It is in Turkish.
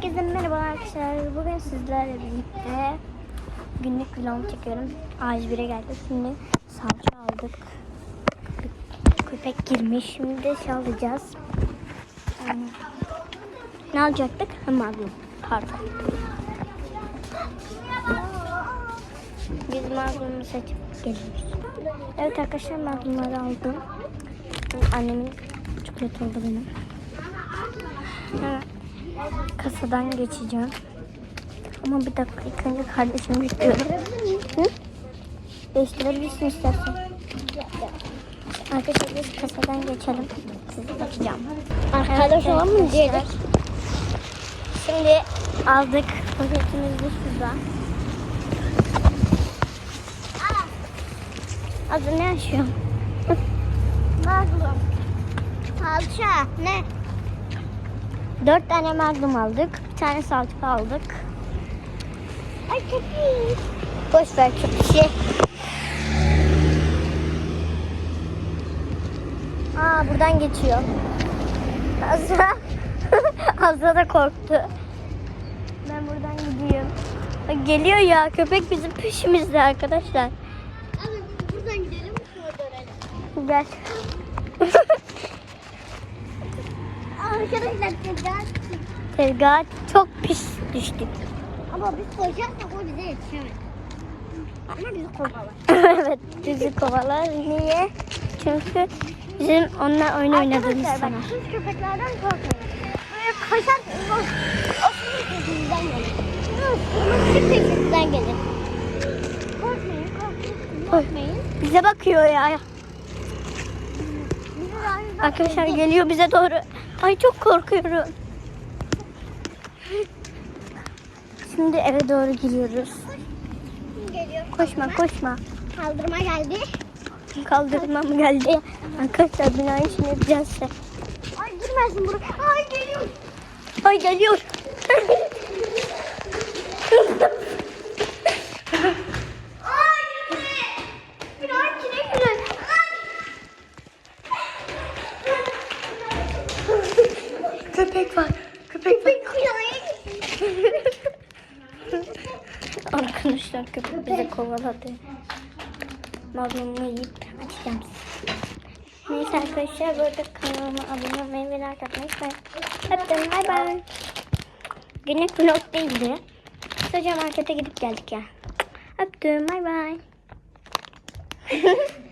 Herkese merhaba arkadaşlar. Bugün sizlerle birlikte günlük vlog çekiyorum. A101'e geldik. Şimdi salça aldık. Köpek girmiş. Şimdi şey alacağız. Ne alacaktık? Ha, Magnum. Pardon. Biz Magnum'u seçip geliyoruz. Evet arkadaşlar Magnum'ları aldım. Annemin çikolata oldu benim. Evet. Kasadan geçeceğim. Ama bir dakika ilk önce kardeşimi bekliyorum. Hı? Değiştirebilirsin istersen. Arkadaşlar biz kasadan geçelim. Sizi açacağım. Arkadaş olan mı diyecek? Şimdi aldık. Poşetimiz de şurada. Adı ne açıyor? Magnum. Salça. Ne? Dört tane magnum aldık. Bir tane salça aldık. Ay köpek. Boş ver bir şey. Aa buradan geçiyor. Azra. Azra da korktu. Ben buradan gidiyorum. Bak Geliyor ya köpek bizim peşimizde arkadaşlar. Abi buradan gidelim. Dönelim. Gel. Arkadaşlar tezgah. Tezgah çok pis düştük. Ama biz koşarsak o bize yetişemez. Ama bizi kovalar. evet bizi kovalar. Niye? Çünkü bizim onunla oyun oynadığımız Arkadaşlar sana. bak siz köpeklerden korkmayın. Böyle koşar o, sizin peşinizden gelir. Ama sizin peşinizden gelir. Korkmayın, korkmayın, korkmayın. Bize bakıyor ya. Arkadaşlar geliyor bize doğru. Ay çok korkuyorum. Şimdi eve doğru giriyoruz. geliyor. Koşma koşma. Kaldırma geldi. Kaldırmam geldi. Arkadaşlar binayı içine yapacağız. Ay girmezsin buraya. Ay geliyor. Ay geliyor. Ay girdi. Biraz içine girin. Köpek var. Köpek var. Ay. Arkadaşlar köpek bizi kovaladı. Magnumu yiyip açacağım. Neyse arkadaşlar bu arada kanalıma abone olmayı ve like atmayı unutmayın. Öptüm bay bay. Günlük vlog değildi. Sadece markete gidip geldik ya. Öptüm bay bay.